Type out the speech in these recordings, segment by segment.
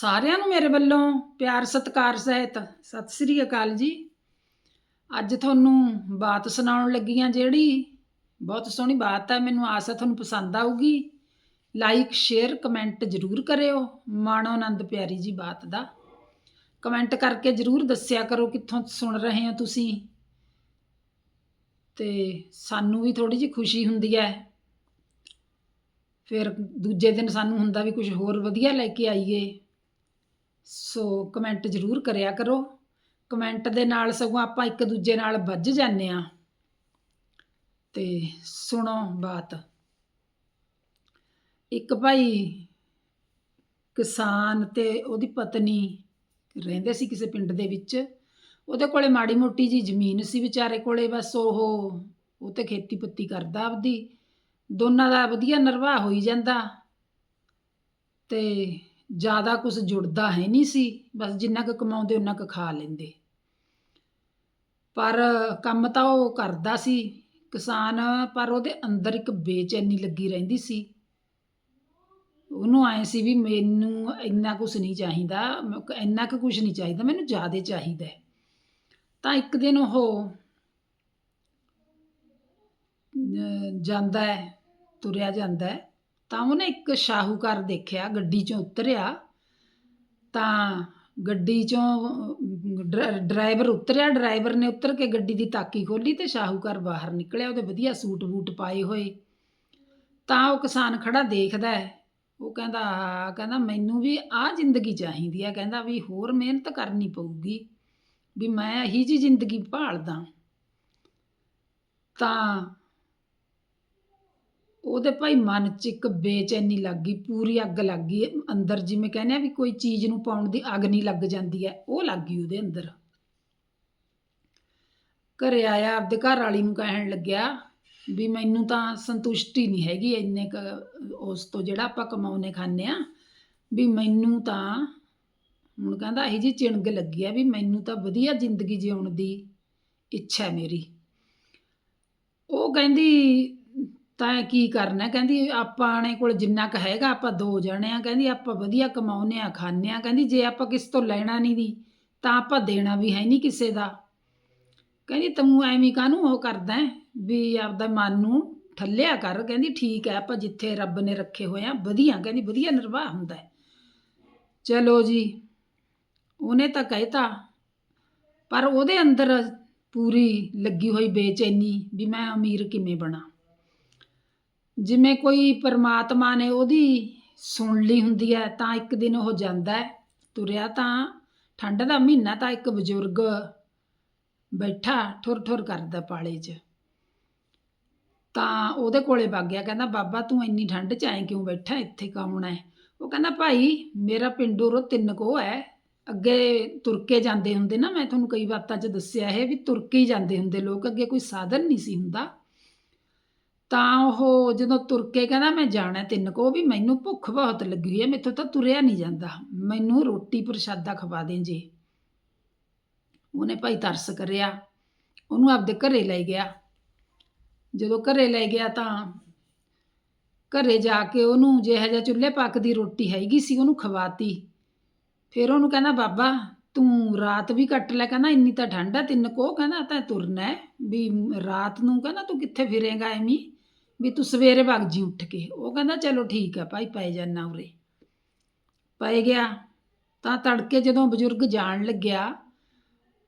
ਸਾਰਿਆਂ ਨੂੰ ਮੇਰੇ ਵੱਲੋਂ ਪਿਆਰ, ਸਤਿਕਾਰ ਸਹਿਤ ਸਤਿ ਸ੍ਰੀ ਅਕਾਲ ਜੀ। ਅੱਜ ਤੁਹਾਨੂੰ ਬਾਤ ਸੁਣਾਉਣ ਲੱਗੀ ਹਾਂ ਜਿਹੜੀ ਬਹੁਤ ਸੋਹਣੀ ਬਾਤ ਹੈ, ਮੈਨੂੰ ਆਸ ਹੈ ਤੁਹਾਨੂੰ ਪਸੰਦ ਆਊਗੀ। ਲਾਈਕ ਸ਼ੇਅਰ ਕਮੈਂਟ ਜ਼ਰੂਰ ਕਰਿਓ, ਮਾਣੋ ਆਨੰਦ ਪਿਆਰੀ ਜੀ ਬਾਤ ਦਾ। ਕਮੈਂਟ ਕਰਕੇ ਜ਼ਰੂਰ ਦੱਸਿਆ ਕਰੋ ਕਿੱਥੋਂ ਸੁਣ ਰਹੇ ਹੋ ਤੁਸੀਂ। ਤੇ ਸਾਨੂੰ ਵੀ ਥੋੜੀ ਜਿਹੀ ਖੁਸ਼ੀ ਹੁੰਦੀ ਹੈ। ਫਿਰ ਦੂਜੇ ਦਿਨ ਸਾਨੂੰ ਹੁੰਦਾ ਵੀ ਕੁਝ ਹੋਰ ਵਧੀਆ ਲੈ ਕੇ ਆਈਏ। ਸੋ ਕਮੈਂਟ ਜ਼ਰੂਰ ਕਰਿਆ ਕਰੋ। ਕਮੈਂਟ ਦੇ ਨਾਲ ਸਗੋਂ ਆਪਾਂ ਇੱਕ ਦੂਜੇ ਨਾਲ ਵੱਜ ਜਾਂਦੇ ਆ ਤੇ ਸੁਣੋ ਬਾਤ। ਇੱਕ ਭਾਈ ਕਿਸਾਨ ਤੇ ਉਹਦੀ ਪਤਨੀ ਰਹਿੰਦੇ ਸੀ ਕਿਸੇ ਪਿੰਡ ਦੇ ਵਿੱਚ। ਉਹਦੇ ਕੋਲੇ ਮਾੜੀ ਮੋਟੀ ਜੀ ਜ਼ਮੀਨ ਸੀ ਵਿਚਾਰੇ ਕੋਲੇ, ਬਸ ਉਹ ਉਹ ਤੇ ਖੇਤੀ ਪੱਤੀ ਕਰਦਾ ਆਪਦੀ। ਦੋਨਾਂ ਦਾ ਵਧੀਆ ਨਿਰਵਾਹ ਹੋਈ ਜਾਂਦਾ। ਤੇ ਜ਼ਿਆਦਾ ਕੁਝ ਜੁੜਦਾ ਹੈ ਨਹੀਂ ਸੀ, ਬਸ ਜਿੰਨਾ ਕੁ ਕਮਾਉਂਦੇ ਉਹਨਾਂ ਕੁ ਖਾ ਲੈਂਦੇ। ਪਰ ਕੰਮ ਤਾਂ ਉਹ ਕਰਦਾ ਸੀ, ਕਿਸਾਨ, ਪਰ ਉਹਦੇ ਅੰਦਰ ਇੱਕ ਬੇਚੈਨੀ ਲੱਗੀ ਰਹਿੰਦੀ ਸੀ। ਉਹਨੂੰ ਆਏ ਸੀ ਵੀ ਮੈਨੂੰ ਇੰਨਾ ਕੁਝ ਨਹੀਂ ਚਾਹੀਦਾ, ਮ- ਇੰਨਾ ਕੁ ਕੁਝ ਨਹੀਂ ਚਾਹੀਦਾ, ਮੈਨੂੰ ਜ਼ਿਆਦਾ ਚਾਹੀਦਾ ਤਾਂ ਇੱਕ ਦਿਨ ਉਹ ਜਾਂਦਾ ਹੈ, ਤੁਰਿਆ ਜਾਂਦਾ ਹੈ। ਤਾਂ ਉਹਨੇ ਇੱਕ ਸ਼ਾਹੂਕਾਰ ਦੇਖਿਆ ਗੱਡੀ ਚੋਂ ਉਤਰਿਆ ਤਾਂ ਗੱਡੀ ਚੋਂ ਡਰਾ- ਡਰਾਈਵਰ ਉਤਰਿਆ ਡਰਾਈਵਰ ਨੇ ਉਤਰ ਕੇ ਗੱਡੀ ਦੀ ਤਾਕੀ ਖੋਲੀ ਤੇ ਸ਼ਾਹੂਕਾਰ ਬਾਹਰ ਨਿਕਲਿਆ ਉਹਦੇ ਵਧੀਆ ਸੂਟ ਬੂਟ ਪਾਏ ਹੋਏ। ਤਾਂ ਉਹ ਕਿਸਾਨ ਖੜਾ ਦੇਖਦਾ ਹੈ ਉਹ ਕਹਿੰਦਾ "ਆਹ," ਕਹਿੰਦਾ ਮੈਨੂੰ ਵੀ ਆਹ ਜ਼ਿੰਦਗੀ ਚਾਹੀਦੀ ਹੈ। ਕਹਿੰਦਾ ਵੀ ਹੋਰ ਮਿਹਨਤ ਕਰਨੀ ਪਊਗੀ ਵੀ ਮੈਂ ਇਹੀ ਜੀ ਜ਼ਿੰਦਗੀ ਭਾਲਦਾ ਤਾਂ ਉਹਦੇ ਭਾਈ ਮਨ 'ਚ ਇੱਕ ਬੇਚੈਨੀ ਲੱਗ ਗਈ, ਪੂਰੀ ਅੱਗ ਲੱਗ ਗਈ। ਅੰਦਰ ਜਿਵੇਂ ਕਹਿੰਦੇ ਆ ਵੀ ਕੋਈ ਚੀਜ਼ ਨੂੰ ਪਾਉਣ ਦੀ ਅੱਗ ਨਹੀਂ ਲੱਗ ਜਾਂਦੀ ਹੈ, ਉਹ ਲੱਗ ਗਈ ਉਹਦੇ ਅੰਦਰ। ਘਰੇ ਆਇਆ, ਆਪਦੇ ਘਰ ਵਾਲੀ ਨੂੰ ਕਹਿਣ ਲੱਗਿਆ ਵੀ ਮੈਨੂੰ ਤਾਂ ਸੰਤੁਸ਼ਟੀ ਨਹੀਂ ਹੈਗੀ ਇੰਨੇ ਕ ਉਸ ਤੋਂ ਜਿਹੜਾ ਆਪਾਂ ਕਮਾਉਨੇ ਖਾਂਦੇ ਆ ਵੀ ਮੈਨੂੰ ਤਾਂ ਹੁਣ ਕਹਿੰਦਾ ਇਹੀ ਜੀ ਚਿਣਗ ਲੱਗੀ ਆ ਵੀ ਮੈਨੂੰ ਤਾਂ ਵਧੀਆ ਜ਼ਿੰਦਗੀ ਜਿਉਣ ਦੀ ਇੱਛਾ ਮੇਰੀ। ਉਹ ਕਹਿੰਦੀ ਤਾਂ ਇਹ ਕੀ ਕਰਨਾ? ਕਹਿੰਦੀ ਆਪਾਂ ਨੇ ਕੋਲ ਜਿੰਨਾ ਕੁ ਹੈਗਾ, ਆਪਾਂ ਦੋ ਜਣੇ ਆ। ਕਹਿੰਦੀ ਆਪਾਂ ਵਧੀਆ ਕਮਾਉਨੇ ਆ, ਖਾਂਦੇ ਆ। ਕਹਿੰਦੀ ਜੇ ਆਪਾਂ ਕਿਸ ਤੋਂ ਲੈਣਾ ਨਹੀਂ ਦੀ ਤਾਂ ਆਪਾਂ ਦੇਣਾ ਵੀ ਹੈ ਨਹੀਂ ਕਿਸੇ ਦਾ। ਕਹਿੰਦੀ ਤੂੰ ਐਵੇਂ ਕਾਹਨੂੰ ਉਹ ਕਰਦਾ ਵੀ ਆਪਦਾ ਮਨ ਨੂੰ ਠੱਲਿਆ ਕਰ। ਕਹਿੰਦੀ ਠੀਕ ਹੈ, ਆਪਾਂ ਜਿੱਥੇ ਰੱਬ ਨੇ ਰੱਖੇ ਹੋਏ ਆ, ਵਧੀਆ। ਕਹਿੰਦੀ ਵਧੀਆ ਨਿਰਵਾਹ ਹੁੰਦਾ ਚਲੋ ਜੀ, ਉਹਨੇ ਤਾਂ ਕਹਿਤਾ। ਪਰ ਉਹਦੇ ਅੰਦਰ ਪੂਰੀ ਲੱਗੀ ਹੋਈ ਬੇਚੈਨੀ ਵੀ ਮੈਂ ਅਮੀਰ ਕਿਵੇਂ ਬਣਾ? ਜਿਵੇਂ ਕੋਈ ਪਰਮਾਤਮਾ ਨੇ ਉਹਦੀ ਸੁਣ ਲਈ ਹੁੰਦੀ ਹੈ, ਤਾਂ ਇੱਕ ਦਿਨ ਉਹ ਜਾਂਦਾ ਹੈ। ਤੁਰਿਆ ਤਾਂ ਠੰਡ ਦਾ ਮਹੀਨਾ ਤਾਂ ਇੱਕ ਬਜ਼ੁਰਗ ਬੈਠਾ ਠੁਰ ਠੁਰ ਕਰਦਾ ਪਾਲੇ 'ਚ। ਤਾਂ ਉਹਦੇ ਕੋਲੇ ਵਗ ਗਿਆ, ਕਹਿੰਦਾ, ਬਾਬਾ, ਤੂੰ ਇੰਨੀ ਠੰਡ 'ਚ ਐਂ ਕਿਉਂ ਬੈਠਾ? ਇੱਥੇ ਕੌਣ ਹੈ? ਉਹ ਕਹਿੰਦਾ, ਭਾਈ, ਮੇਰਾ ਪਿੰਡ ਉਰੋਂ ਤਿੰਨ ਕੋ ਹੈ। ਅੱਗੇ ਤੁਰ ਕੇ ਜਾਂਦੇ ਹੁੰਦੇ ਨਾ, ਮੈਂ ਤੁਹਾਨੂੰ ਕਈ ਬਾਤਾਂ 'ਚ ਦੱਸਿਆ ਇਹ ਵੀ ਤੁਰ ਕੇ ਹੀ ਜਾਂਦੇ ਹੁੰਦੇ। ਲੋਕ ਅੱਗੇ ਕੋਈ ਸਾਧਨ ਨਹੀਂ ਸੀ ਹੁੰਦਾ। ਤਾਂ ਉਹ ਜਦੋਂ ਤੁਰ ਕੇ ਕਹਿੰਦਾ, ਮੈਂ ਜਾਣਾ ਤਿੰਨ ਕੋ ਵੀ ਮੈਨੂੰ ਭੁੱਖ ਬਹੁਤ ਲੱਗੀ ਹੋਈ ਹੈ ਮੈਥੋਂ ਤਾਂ ਤੁਰਿਆ ਨਹੀਂ ਜਾਂਦਾ। ਮੈਨੂੰ ਰੋਟੀ ਪ੍ਰਸ਼ਾਦਾ ਖਵਾ ਦੇ ਜੇ। ਉਹਨੇ ਭਾਈ ਤਰਸ ਕਰਿਆ। ਉਹਨੂੰ ਆਪਦੇ ਘਰੇ ਲੈ ਗਿਆ। ਜਦੋਂ ਘਰੇ ਲੈ ਗਿਆ ਤਾਂ ਘਰੇ ਜਾ ਕੇ ਉਹਨੂੰ ਜਿਹੋ ਜਿਹਾ ਚੁੱਲ੍ਹੇ ਪੱਕਦੀ ਰੋਟੀ ਹੈਗੀ ਸੀ, ਉਹਨੂੰ ਖਵਾਤੀ। ਫਿਰ ਉਹਨੂੰ ਕਹਿੰਦਾ, ਬਾਬਾ, ਤੂੰ ਰਾਤ ਵੀ ਕੱਟ ਲੈ। ਕਹਿੰਦਾ, ਇੰਨੀ ਤਾਂ ਠੰਡ ਆ, ਤਿੰਨ ਕੋ ਕਹਿੰਦਾ, ਤਾਂ ਤੁਰਨਾ ਹੈ ਵੀ ਰਾਤ ਨੂੰ, ਕਹਿੰਦਾ, ਤੂੰ ਕਿੱਥੇ ਫਿਰੇਗਾ ਐਵੇਂ ਵੀ ਤੂੰ ਸਵੇਰੇ ਵਗ ਜੀ ਉੱਠ ਕੇ। ਉਹ ਕਹਿੰਦਾ, ਚਲੋ ਠੀਕ ਆ ਭਾਈ, ਪੈ ਜਾਨਾ ਉਰੇ। ਪੈ ਗਿਆ। ਤਾਂ ਤੜਕੇ ਜਦੋਂ ਬਜ਼ੁਰਗ ਜਾਣ ਲੱਗਿਆ,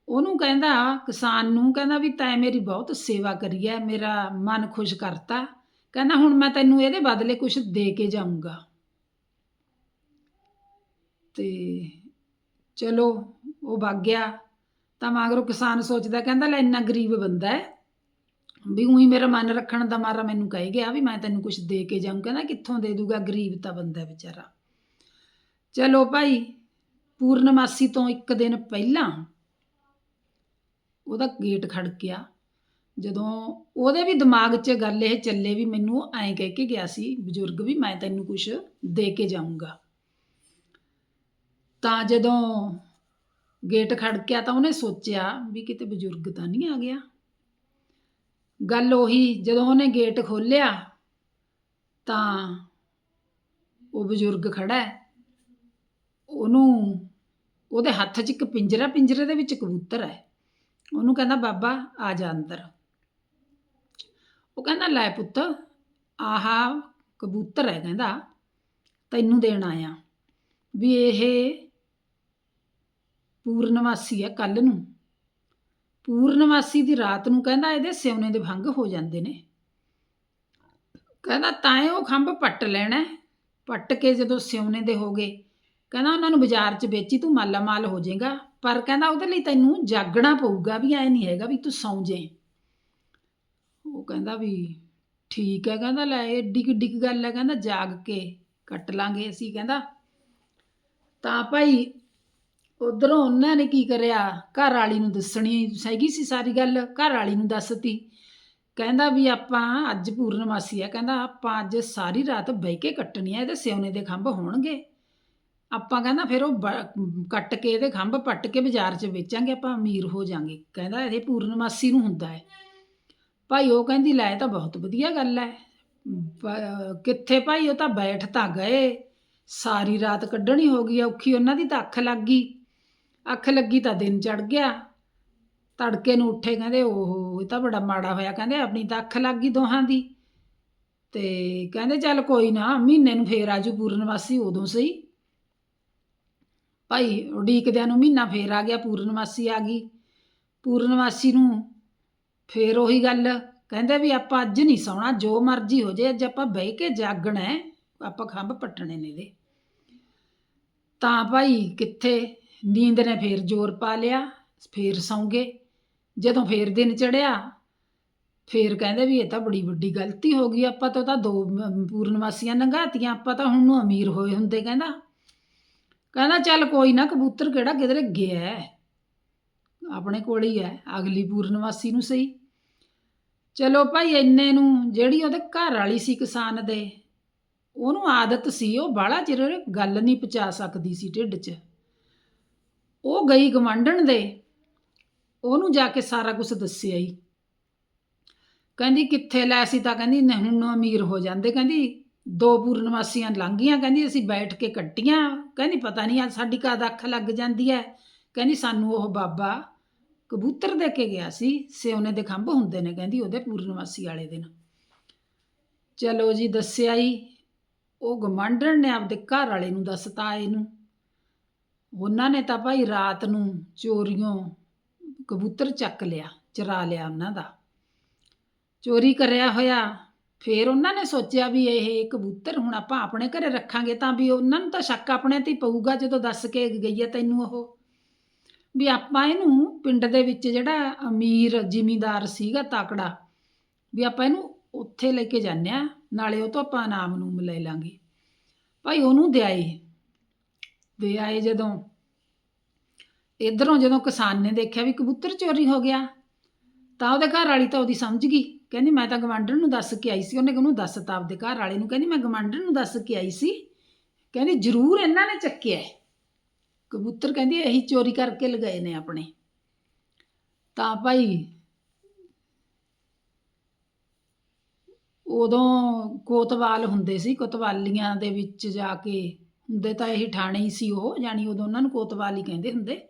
ਉਹਨੂੰ ਕਹਿੰਦਾ, ਕਿਸਾਨ ਨੂੰ ਕਹਿੰਦਾ ਵੀ, ਤੈਂ ਮੇਰੀ ਬਹੁਤ ਸੇਵਾ ਕਰੀ ਹੈ ਮੇਰਾ ਮਨ ਖੁਸ਼ ਕਰਤਾ। ਕਹਿੰਦਾ, ਹੁਣ ਮੈਂ ਤੈਨੂੰ ਇਹਦੇ ਬਦਲੇ ਕੁਝ ਦੇ ਕੇ ਜਾਊਂਗਾ। ਤੇ ਚਲੋ, ਉਹ ਵਗ ਗਿਆ। ਤਾਂ ਮਗਰੋਂ ਕਿਸਾਨ ਸੋਚਦਾ, ਕਹਿੰਦਾ, ਲੈ ਇੰਨਾ ਗਰੀਬ ਬੰਦਾ ਹੈ ਵੀ ਉਹੀ ਮੇਰਾ ਮਨ ਰੱਖਣ ਦਾ ਮਾਰਾ ਮੈਨੂੰ ਕਹਿ ਗਿਆ ਵੀ ਮੈਂ ਤੈਨੂੰ ਕੁਝ ਦੇ ਕੇ ਜਾਊਂ, ਕਹਿੰਦਾ ਕਿੱਥੋਂ ਦੇ ਦੂਗਾ, ਗਰੀਬ ਤਾਂ ਬੰਦਾ ਵਿਚਾਰਾ। ਚਲੋ ਭਾਈ, ਪੂਰਨਮਾਸੀ ਤੋਂ ਇੱਕ ਦਿਨ ਪਹਿਲਾਂ ਉਹਦਾ ਗੇਟ ਖੜਕਿਆ ਜਦੋਂ ਉਹਦੇ ਵੀ ਦਿਮਾਗ 'ਚ ਗੱਲ ਇਹ ਚੱਲੇ ਵੀ ਮੈਨੂੰ ਐਂ ਕਹਿ ਕੇ ਗਿਆ ਸੀ, ਬਜ਼ੁਰਗ ਵੀ ਮੈਂ ਤੈਨੂੰ ਕੁਝ ਦੇ ਕੇ ਜਾਊਂਗਾ। ਤਾਂ ਜਦੋਂ ਗੇਟ ਖੜਕਿਆ ਤਾਂ ਉਹਨੇ ਸੋਚਿਆ ਵੀ ਕਿਤੇ ਬਜ਼ੁਰਗ ਤਾਂ ਨਹੀਂ ਆ ਗਿਆ। ਗੱਲ ਉਹੀ, ਜਦੋਂ ਉਹਨੇ ਗੇਟ ਖੋਲ੍ਹਿਆ, ਤਾਂ ਉਹ ਬਜ਼ੁਰਗ ਖੜਾ ਹੈ। ਉਹਨੂੰ, ਉਹਦੇ ਹੱਥ 'ਚ ਇੱਕ ਪਿੰਜਰਾ, ਪਿੰਜਰੇ ਦੇ ਵਿੱਚ ਕਬੂਤਰ ਹੈ। ਉਹਨੂੰ ਕਹਿੰਦਾ, ਬਾਬਾ, ਆ ਜਾ ਅੰਦਰ। ਉਹ ਕਹਿੰਦਾ, ਲੈ ਪੁੱਤ, ਆਹਾ ਕਬੂਤਰ ਹੈ। ਕਹਿੰਦਾ, ਤੈਨੂੰ ਦੇਣ ਆਇਆ ਵੀ ਇਹ ਪੂਰਨਵਾਸੀ ਹੈ ਕੱਲ ਨੂੰ। ਪੂਰਨਮਾਸੀ ਦੀ ਰਾਤ ਨੂੰ ਕਹਿੰਦਾ ਇਹਦੇ ਸਿਉਨੇ ਦੇ ਭੰਗ ਹੋ ਜਾਂਦੇ ਨੇ। ਕਹਿੰਦਾ ਤਾਂ ਉਹ ਖੰਭ ਪੱਟ ਲੈਣਾ ਪੱਟ ਕੇ ਜਦੋਂ ਸਿਉਨੇ ਦੇ ਹੋ ਗਏ, ਕਹਿੰਦਾ ਉਹਨਾਂ ਨੂੰ ਬਾਜ਼ਾਰ 'ਚ ਵੇਚੀ ਤੂੰ ਮਾਲਾ ਮਾਲ ਹੋ ਜਾਏਗਾ। ਪਰ ਕਹਿੰਦਾ ਉਹਦੇ ਲਈ ਤੈਨੂੰ ਜਾਗਣਾ ਪਊਗਾ ਵੀ ਐ ਨਹੀਂ ਹੈਗਾ ਵੀ ਤੂੰ ਸੌਂ ਜਾਏ। ਉਹ ਕਹਿੰਦਾ ਵੀ ਠੀਕ ਹੈ, ਕਹਿੰਦਾ ਲੈ ਏਡੀ ਕਿੱਡੀ ਗੱਲ ਹੈ, ਕਹਿੰਦਾ ਜਾਗ ਕੇ ਕੱਟ ਲਾਂਗੇ ਅਸੀਂ, ਕਹਿੰਦਾ ਤਾਂ ਭਾਈ ਉਧਰੋਂ ਉਹਨਾਂ ਨੇ ਕੀ ਕਰਿਆ? ਘਰ ਵਾਲੀ ਨੂੰ ਦੱਸਣੀ ਹੈਗੀ ਸੀ ਸਾਰੀ ਗੱਲ। ਘਰ ਵਾਲੀ ਨੂੰ ਦੱਸਤੀ। ਕਹਿੰਦਾ ਵੀ ਆਪਾਂ ਅੱਜ ਪੂਰਨਮਾਸੀ ਆ। ਕਹਿੰਦਾ ਆਪਾਂ ਅੱਜ ਸਾਰੀ ਰਾਤ ਬਹਿ ਕੇ ਕੱਟਣੀ ਹੈ ਇਹਦੇ ਸਿਉਨੇ ਦੇ ਖੰਭ ਹੋਣਗੇ। ਆਪਾਂ ਕਹਿੰਦਾ ਫਿਰ ਉਹ ਬ- ਕੱਟ ਕੇ ਇਹਦੇ ਖੰਭ ਪੱਟ ਕੇ ਬਾਜ਼ਾਰ 'ਚ ਵੇਚਾਂਗੇ, ਆਪਾਂ ਅਮੀਰ ਹੋ ਜਾਾਂਗੇ। ਕਹਿੰਦਾ ਇਹ ਪੂਰਨਮਾਸੀ ਨੂੰ ਹੁੰਦਾ ਹੈ। ਭਾਈ ਉਹ ਕਹਿੰਦੀ, ਲੈ ਤਾਂ ਬਹੁਤ ਵਧੀਆ ਗੱਲ ਹੈ। ਬ- ਕਿੱਥੇ ਭਾਈ ਉਹ ਤਾਂ ਬੈਠ ਤਾਂ ਗਏ। ਸਾਰੀ ਰਾਤ ਕੱਢਣੀ ਹੋ ਗਈ, ਔਖੀ ਉਹਨਾਂ ਦੀ ਤਾਂ ਅੱਖ ਲੱਗ ਗਈ। ਅੱਖ ਲੱਗੀ ਤਾਂ ਦਿਨ ਚੜ ਗਿਆ। ਤੜਕੇ ਨੂੰ ਉੱਠੇ ਕਹਿੰਦੇ, ਓਹੋ, ਇਹ ਤਾਂ ਬੜਾ ਮਾੜਾ ਹੋਇਆ। ਕਹਿੰਦੇ, ਆਪਣੀ ਤਾਂ ਅੱਖ ਲੱਗ ਗਈ ਦੋਹਾਂ ਦੀ। ਤੇ ਕਹਿੰਦੇ, ਚੱਲ ਕੋਈ ਨਾ, ਮਹੀਨੇ ਨੂੰ ਫੇਰ ਆਜੂ ਪੂਰਨਮਾਸੀ ਉਦੋਂ ਸਹੀ। ਭਾਈ ਉਡੀਕਦਿਆਂ ਨੂੰ ਮਹੀਨਾ ਫੇਰ ਆ ਗਿਆ ਪੂਰਨਮਾਸੀ ਆ ਗਈ। ਪੂਰਨਮਾਸੀ ਨੂੰ ਫੇਰ ਉਹੀ ਗੱਲ ਕਹਿੰਦੇ ਵੀ, ਆਪਾਂ ਅੱਜ ਨਹੀਂ ਸੌਣਾ, ਜੋ ਮਰਜ਼ੀ ਹੋ ਜੇ, ਅੱਜ ਆਪਾਂ ਬਹਿ ਕੇ ਜਾਗਣਾ ਹੈ, ਆਪਾਂ ਖੰਭ ਪੱਟਣੇ ਨੇ ਦੇ ਤਾਂ ਭਾਈ ਕਿੱਥੇ ਨੀਂਦ ਨੇ ਫੇਰ ਜ਼ੋਰ ਪਾ ਲਿਆ, ਫੇਰ ਸੌਂਗੇ ਜਦੋਂ ਫੇਰ ਦਿਨ ਚੜਿਆ ਫੇਰ ਕਹਿੰਦੇ ਵੀ ਇਹ ਤਾਂ ਬੜੀ ਵੱਡੀ ਗਲਤੀ ਹੋ ਗਈ, ਆਪਾਂ ਤਾਂ ਤਾਂ ਦੋ ਮ- ਪੂਰਨਮਾਸੀਆਂ ਲੰਘਾਤੀਆਂ ਆਪਾਂ ਤਾਂ ਹੁਣ ਨੂੰ ਅਮੀਰ ਹੋਏ ਹੁੰਦੇ ਕਹਿੰਦਾ। ਕਹਿੰਦਾ ਚੱਲ ਕੋਈ ਨਾ, ਕਬੂਤਰ ਕਿਹੜਾ ਕਿਧਰੇ ਗਿਆ ਹੈ। ਆਪਣੇ ਕੋਲ ਹੀ ਹੈ, ਅਗਲੀ ਪੂਰਨਮਾਸੀ ਨੂੰ ਸਹੀ। ਚਲੋ ਭਾਈ ਇੰਨੇ ਨੂੰ, ਜਿਹੜੀ ਉਹਦੇ ਘਰ ਵਾਲੀ ਸੀ ਕਿਸਾਨ ਦੇ, ਉਹਨੂੰ ਆਦਤ ਸੀ, ਉਹ ਬਾਹਲਾ ਚਿਰ ਗੱਲ ਨਹੀਂ ਪਚਾ ਸਕਦੀ ਸੀ ਢਿੱਡ 'ਚ। ਉਹ ਗਈ ਗਵਾਂਢਣ ਦੇ। ਉਹਨੂੰ ਜਾ ਕੇ ਸਾਰਾ ਕੁਝ ਦੱਸਿਆ ਹੀ ਕਹਿੰਦੀ, ਕਿੱਥੇ ਲੈ ਸੀ ਤਾਂ? ਕਹਿੰਦੀ, ਨਹੀਂ, ਹੁਣ ਨੂੰ ਅਮੀਰ ਹੋ ਜਾਂਦੇ। ਕਹਿੰਦੀ, ਦੋ ਪੂਰਨਮਾਸੀਆਂ ਲੰਘੀਆਂ। ਕਹਿੰਦੀ, ਅਸੀਂ ਬੈਠ ਕੇ ਕੱਟੀਆਂ। ਕਹਿੰਦੀ, ਪਤਾ ਨਹੀਂ ਆ ਸਾਡੀ ਕਦ ਅੱਖ ਲੱਗ ਜਾਂਦੀ ਹੈ ਕਹਿੰਦੀ, ਸਾਨੂੰ ਉਹ ਬਾਬਾ ਕਬੂਤਰ ਦੇ ਕੇ ਗਿਆ ਸੀ। ਸਿਉਨੇ ਦੇ ਖੰਭ ਹੁੰਦੇ ਨੇ। ਕਹਿੰਦੀ, ਉਹਦੇ ਪੂਰਨਮਾਸੀ ਵਾਲੇ ਦਿਨ। ਚਲੋ ਜੀ, ਦੱਸਿਆ ਹੀ ਉਹ ਗਮਾਂਡਣ ਨੇ ਆਪਦੇ ਘਰ ਵਾਲੇ ਨੂੰ ਦੱਸਤਾ ਇਹਨੂੰ। ਉਹਨਾਂ ਨੇ ਤਾਂ ਭਾਈ ਰਾਤ ਨੂੰ ਚੋਰੀਆਂ ਕਬੂਤਰ ਚੱਕ ਲਿਆ, ਚਰਾ ਲਿਆ ਉਹਨਾਂ ਦਾ। ਚੋਰੀ ਕਰਿਆ ਹੋਇਆ, ਫਿਰ ਉਹਨਾਂ ਨੇ ਸੋਚਿਆ ਵੀ ਇਹ ਕਬੂਤਰ ਹੁਣ ਆਪਾਂ ਆਪਣੇ ਘਰੇ ਰੱਖਾਂਗੇ ਤਾਂ ਵੀ ਉਹਨਾਂ ਨੂੰ ਤਾਂ ਸ਼ੱਕ ਆਪਣੇ ਤੇ ਹੀ ਪਊਗਾ ਜਦੋਂ ਦੱਸ ਕੇ ਗਈ ਹੈ ਤੈਨੂੰ ਉਹ। ਵੀ ਆਪਾਂ ਇਹਨੂੰ ਪਿੰਡ ਦੇ ਵਿੱਚ ਜਿਹੜਾ ਅਮੀਰ ਜ਼ਿਮੀਂਦਾਰ ਸੀਗਾ ਤਾਕੜਾ, ਵੀ ਆਪਾਂ ਇਹਨੂੰ ਉੱਥੇ ਲੈ ਕੇ ਜਾਂਦੇ ਆ ਨਾਲੇ ਉਹ ਤੋਂ ਆਪਾਂ ਇਨਾਮ ਨੂੰ ਲੈ ਲਾਂਗੇ। ਭਾਈ ਉਹਨੂੰ ਦਿਆਏ। ਦੇ ਆਏ ਜਦੋਂ। ਇਧਰੋਂ ਜਦੋਂ ਕਿਸਾਨ ਨੇ ਦੇਖਿਆ ਵੀ ਕਬੂਤਰ ਚੋਰੀ ਹੋ ਗਿਆ, ਤਾਂ ਉਹਦੇ ਘਰ ਵਾਲੀ ਤਾਂ ਉਹਦੀ ਸਮਝ ਗਈ। ਕਹਿੰਦੀ, ਮੈਂ ਤਾਂ ਗਵਾਂਢਣ ਨੂੰ ਦੱਸ ਕੇ ਆਈ ਸੀ। ਉਹਨੇ ਉਹਨੂੰ ਦੱਸਤਾ ਆਪਦੇ ਘਰ ਵਾਲੇ ਨੂੰ। ਕਹਿੰਦੀ, ਮੈਂ ਗਵਾਂਢਣ ਨੂੰ ਦੱਸ ਕੇ ਆਈ ਸੀ। ਕਹਿੰਦੀ, ਜ਼ਰੂਰ ਇਹਨਾਂ ਨੇ ਚੱਕਿਆ ਕਬੂਤਰ ਕਹਿੰਦੀ, ਇਹੀ ਚੋਰੀ ਕਰਕੇ ਲਗਾਏ ਨੇ ਆਪਣੇ। ਤਾਂ ਭਾਈ ਉਦੋਂ ਕੋਤਵਾਲ ਹੁੰਦੇ ਸੀ, ਕੋਤਵਾਲੀਆਂ ਦੇ ਵਿੱਚ ਜਾ ਕੇ ਹੁੰਦੇ ਤਾਂ ਇਹ ਠਾਣੇ ਹੀ ਸੀ ਉਹ ਜਾਣੀ ਉਦੋਂ ਉਹਨਾਂ ਨੂੰ ਕੋਤਵਾਲ ਹੀ ਕਹਿੰਦੇ ਹੁੰਦੇ।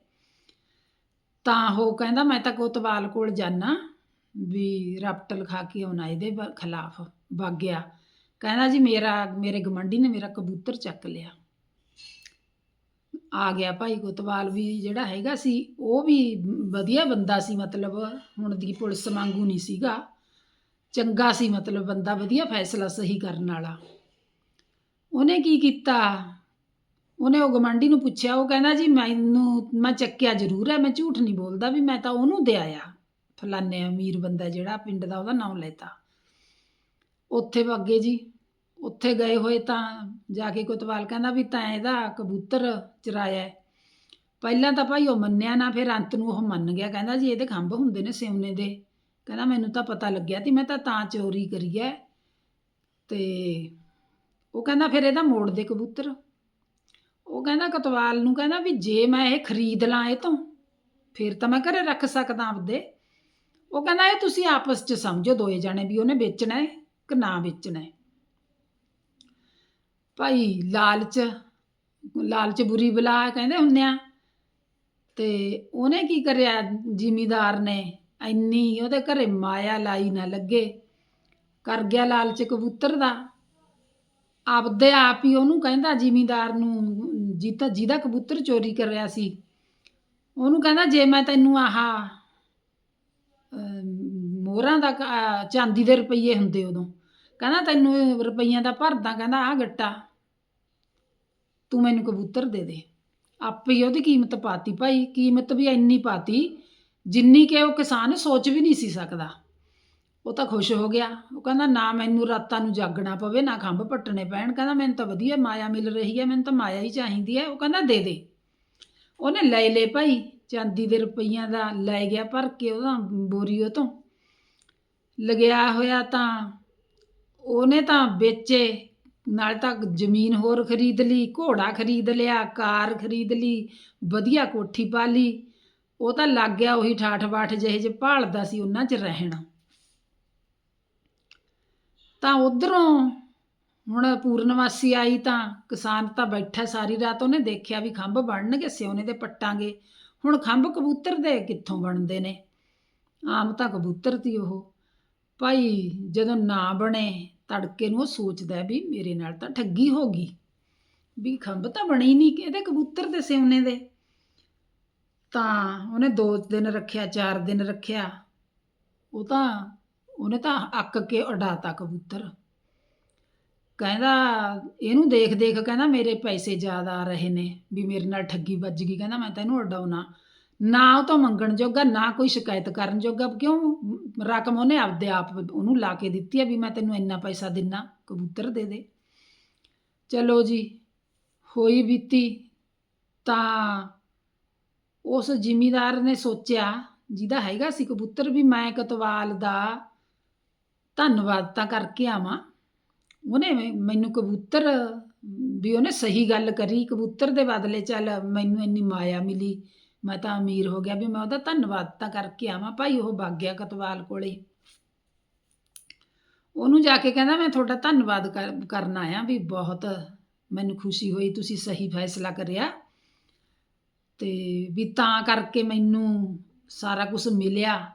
ਤਾਂ ਉਹ ਕਹਿੰਦਾ, ਮੈਂ ਤਾਂ ਕੋਤਵਾਲ ਕੋਲ ਜਾਣਾ ਵੀ ਰਪਟ ਲਿਖਾ ਕੇ ਆਉਣਾ ਇਹਦੇ ਖਿਲਾਫ ਵਗ ਗਿਆ ਕਹਿੰਦਾ ਜੀ, ਮੇਰਾ, ਮੇਰੇ ਗਮੰਡੀ ਨੇ ਮੇਰਾ ਕਬੂਤਰ ਚੱਕ ਲਿਆ। ਆ ਗਿਆ ਭਾਈ ਕੋਤਵਾਲ ਵੀ ਜਿਹੜਾ ਹੈਗਾ ਸੀ, ਉਹ ਵੀ ਵਧੀਆ ਬੰਦਾ ਸੀ, ਮਤਲਬ ਹੁਣ ਦੀ ਪੁਲਿਸ ਵਾਂਗੂ ਨਹੀਂ ਸੀਗਾ। ਚੰਗਾ ਸੀ ਮਤਲਬ ਬੰਦਾ, ਵਧੀਆ ਫੈਸਲਾ ਸਹੀ ਕਰਨ ਵਾਲਾ। ਉਹਨੇ ਕੀ ਕੀਤਾ? ਉਹਨੇ ਉਹ ਗਮੰਡੀ ਨੂੰ ਪੁੱਛਿਆ, ਉਹ ਕਹਿੰਦਾ ਜੀ ਮੈਨੂੰ, ਮੈਂ ਚੱਕਿਆ ਜ਼ਰੂਰ ਹੈ, ਮੈਂ ਝੂਠ ਨਹੀਂ ਬੋਲਦਾ ਵੀ ਮੈਂ ਤਾਂ ਉਹਨੂੰ ਦੇ ਆਇਆ ਫਲਾਨੇ ਅਮੀਰ ਬੰਦਾ ਜਿਹੜਾ ਪਿੰਡ ਦਾ ਉਹਦਾ ਨਾਮ ਲੈਤਾ। ਉੱਥੇ ਵਗੇ ਜੀ, ਉੱਥੇ ਗਏ ਹੋਏ ਤਾਂ ਜਾ ਕੇ ਕੋਤਵਾਲ ਕਹਿੰਦਾ ਵੀ ਤਾਂ ਇਹਦਾ ਕਬੂਤਰ ਚਰਾਇਆ ਪਹਿਲਾਂ ਤਾਂ ਭਾਈ ਉਹ ਮੰਨਿਆ ਨਾ, ਫਿਰ ਅੰਤ ਨੂੰ ਉਹ ਮੰਨ ਗਿਆ, ਕਹਿੰਦਾ ਜੀ ਇਹਦੇ ਖੰਭ ਹੁੰਦੇ ਨੇ ਸਿਉਨੇ ਦੇ। ਕਹਿੰਦਾ ਮੈਨੂੰ ਤਾਂ ਪਤਾ ਲੱਗਿਆ ਤੀ ਮੈਂ ਤਾਂ ਤਾਂ ਚੋਰੀ ਕਰੀ ਹੈ। ਤੇ ਉਹ ਕਹਿੰਦਾ ਫਿਰ ਇਹਦਾ ਮੋੜ ਦੇ ਕਬੂਤਰ। ਉਹ ਕਹਿੰਦਾ ਕਤਵਾਲ ਨੂੰ ਕਹਿੰਦਾ ਵੀ ਜੇ ਮੈਂ ਇਹ ਖਰੀਦ ਲਾਂ ਇਹ ਤੋਂ, ਫਿਰ ਤਾਂ ਮੈਂ ਘਰੇ ਰੱਖ ਸਕਦਾ ਆਪਦੇ। ਉਹ ਕਹਿੰਦਾ ਇਹ ਤੁਸੀਂ ਆਪਸ 'ਚ ਸਮਝੋ ਦੋਏ ਜਾਣੇ ਵੀ ਉਹਨੇ ਵੇਚਣਾ ਹੈ ਕਿ ਨਾ ਵੇਚਣਾ ਹੈ। ਭਾਈ ਲਾਲਚ ਲਾਲਚ ਬੁਰੀ ਬਲਾ ਕਹਿੰਦੇ ਹੁੰਦੇ ਆ। ਤੇ ਉਹਨੇ ਕੀ ਕਰਿਆ ਜ਼ਿਮੀਦਾਰ ਨੇ, ਇੰਨੀ ਉਹਦੇ ਘਰੇ ਮਾਇਆ ਲਾਈ ਨਾ ਲੱਗੇ, ਕਰ ਗਿਆ ਲਾਲਚ ਕਬੂਤਰ ਦਾ। ਆਪਦੇ ਆਪ ਹੀ ਉਹਨੂੰ ਕਹਿੰਦਾ ਜ਼ਿਮੀਦਾਰ ਨੂੰ ਜੀਤਾ ਜਿਹਦਾ ਕਬੂਤਰ ਚੋਰੀ ਕਰ ਰਿਹਾ ਸੀ, ਉਹਨੂੰ ਕਹਿੰਦਾ ਜੇ ਮੈਂ ਤੈਨੂੰ ਆਹ ਮੋਹਰਾਂ ਦਾ ਕ- ਚਾਂਦੀ ਦੇ ਰੁਪਈਏ ਹੁੰਦੇ ਉਦੋਂ, ਕਹਿੰਦਾ ਤੈਨੂੰ ਰੁਪਈਆਂ ਦਾ ਭਰਦਾ ਕਹਿੰਦਾ ਆਹ ਗੱਟਾ, ਤੂੰ ਮੈਨੂੰ ਕਬੂਤਰ ਦੇ ਦੇ। ਆਪੇ ਹੀ ਉਹਦੀ ਕੀਮਤ ਪਾਤੀ ਭਾਈ, ਕੀਮਤ ਵੀ ਇੰਨੀ ਪਾਤੀ, ਜਿੰਨੀ ਕਿ ਉਹ ਕਿਸਾਨ ਸੋਚ ਵੀ ਨਹੀਂ ਸੀ ਸਕਦਾ। ਉਹ ਤਾਂ ਖੁਸ਼ ਹੋ ਗਿਆ। ਉਹ ਕਹਿੰਦਾ, ਨਾ ਮੈਨੂੰ ਰਾਤਾਂ ਨੂੰ ਜਾਗਣਾ ਪਵੇ, ਨਾ ਖੰਭ ਪੱਟਣੇ ਪੈਣ। ਕਹਿੰਦਾ, ਮੈਨੂੰ ਤਾਂ ਵਧੀਆ ਮਾਇਆ ਮਿਲ ਰਹੀ ਹੈ, ਮੈਨੂੰ ਤਾਂ ਮਾਇਆ ਹੀ ਚਾਹੀਦੀ ਹੈ। ਉਹ ਕਹਿੰਦਾ, ਦੇ ਦੇ। ਉਹਨੇ ਲੈ ਲਏ ਭਾਈ, ਚਾਂਦੀ ਦੇ ਰੁਪਈਆਂ ਦਾ ਲੈ ਗਿਆ ਭਰ ਕੇ ਉਹਦਾ ਬੋਰੀ ਉਹ ਤੋਂ। ਲਗਿਆ ਹੋਇਆ ਤਾਂ ਉਹਨੇ ਤਾਂ ਵੇਚੇ, ਨਾਲ ਤਾਂ ਜ਼ਮੀਨ ਹੋਰ ਖਰੀਦ ਲਈ, ਘੋੜਾ ਖਰੀਦ ਲਿਆ, ਕਾਰ ਖਰੀਦ ਲਈ, ਵਧੀਆ ਕੋਠੀ ਪਾ ਲਈ। ਉਹ ਤਾਂ ਲੱਗ ਗਿਆ ਉਹੀ ਠਾਠ ਬਾਠ ਜਿਹੇ ਜਿਹੇ ਭਾਲਦਾ ਸੀ, ਉਹਨਾਂ 'ਚ ਰਹਿਣਾ। ਤਾਂ ਉਧਰੋਂ ਹੁਣ ਪੂਰਨਵਾਸੀ ਆਈ ਤਾਂ ਕਿਸਾਨ ਤਾਂ ਬੈਠਾ ਸਾਰੀ ਰਾਤ, ਉਹਨੇ ਦੇਖਿਆ ਵੀ ਖੰਭ ਬਣਨਗੇ ਸਿਉਨੇ ਦੇ ਪੱਟਾਂਗੇ। ਹੁਣ ਖੰਭ ਕਬੂਤਰ ਦੇ ਕਿੱਥੋਂ ਬਣਦੇ ਨੇ? ਆਮ ਤਾਂ ਕਬੂਤਰ ਤੀ ਉਹ। ਭਾਈ ਜਦੋਂ ਨਾ ਬਣੇ ਤੜਕੇ ਨੂੰ ਉਹ ਸੋਚਦਾ ਵੀ ਮੇਰੇ ਨਾਲ ਤਾਂ ਠੱਗੀ ਹੋ ਗਈ। ਵੀ ਖੰਭ ਤਾਂ ਬਣੇ ਨਹੀਂ ਇਹਦੇ ਕਬੂਤਰ ਦੇ ਸਿਉਨੇ ਦੇ। ਤਾਂ ਉਹਨੇ ਦੋ ਦਿਨ ਰੱਖਿਆ, ਚਾਰ ਦਿਨ ਰੱਖਿਆ। ਉਹ ਤਾਂ ਉਹਨੇ ਤਾਂ ਅੱਕ ਕੇ ਉਡਾਤਾ ਕਬੂਤਰ। ਕਹਿੰਦਾ, ਇਹਨੂੰ ਦੇਖ ਦੇਖ ਕਹਿੰਦਾ, ਮੇਰੇ ਪੈਸੇ ਜ਼ਿਆਦਾ ਆ ਰਹੇ ਨੇ, ਵੀ ਮੇਰੇ ਨਾਲ ਠੱਗੀ ਵੱਜ ਗਈ। ਕਹਿੰਦਾ, ਮੈਂ ਤੈਨੂੰ ਉਡਾਉਣਾ। ਨਾ ਉਹ ਤਾਂ ਮੰਗਣ ਜੋਗਾ, ਨਾ ਕੋਈ ਸ਼ਿਕਾਇਤ ਕਰਨ ਜੋਗਾ, ਕਿਉਂ? ਰਕਮ ਉਹਨੇ ਆਪਦੇ ਆਪ ਉਹਨੂੰ ਲਾ ਕੇ ਦਿੱਤੀ ਹੈ ਵੀ ਮੈਂ ਤੈਨੂੰ ਇੰਨਾ ਪੈਸਾ ਦਿੰਨਾ, ਕਬੂਤਰ ਦੇ ਦੇ। ਚਲੋ ਜੀ, ਹੋਈ ਬੀਤੀ ਤਾਂ ਉਸ ਜ਼ਿਮੀਦਾਰ ਨੇ ਸੋਚਿਆ, ਜਿਹਦਾ ਹੈਗਾ ਸੀ ਕਬੂਤਰ, ਵੀ ਮੈਂ ਕਤਵਾਲ ਦਾ ਧੰਨਵਾਦ ਤਾਂ ਕਰਕੇ ਆਵਾਂ। ਉਹਨੇ ਮੈਨੂੰ ਕਬੂਤਰ, ਵੀ ਉਹਨੇ ਸਹੀ ਗੱਲ ਕਰੀ, ਕਬੂਤਰ ਦੇ ਬਦਲੇ ਚੱਲ ਮੈਨੂੰ ਇੰਨੀ ਮਾਇਆ ਮਿਲੀ। ਮੈਂ ਤਾਂ ਅਮੀਰ ਹੋ ਗਿਆ ਵੀ ਮੈਂ ਉਹਦਾ ਧੰਨਵਾਦ ਤਾਂ ਕਰਕੇ ਆਵਾਂ। ਭਾਈ ਉਹ ਬਾਗਿਆ ਕਤਵਾਲ ਕੋਲੇ। ਉਹਨੂੰ ਜਾ ਕੇ ਕਹਿੰਦਾ, ਮੈਂ ਤੁਹਾਡਾ ਧੰਨਵਾਦ ਕਰ- ਕਰਨ ਆਇਆ ਵੀ ਬਹੁਤ ਮੈਨੂੰ ਖੁਸ਼ੀ ਹੋਈ, ਤੁਸੀਂ ਸਹੀ ਫੈਸਲਾ ਕਰਿਆ। ਤੇ ਵੀ ਤਾਂ ਕਰਕੇ ਮੈਨੂੰ ਸਾਰਾ ਕੁਝ ਮਿਲਿਆ।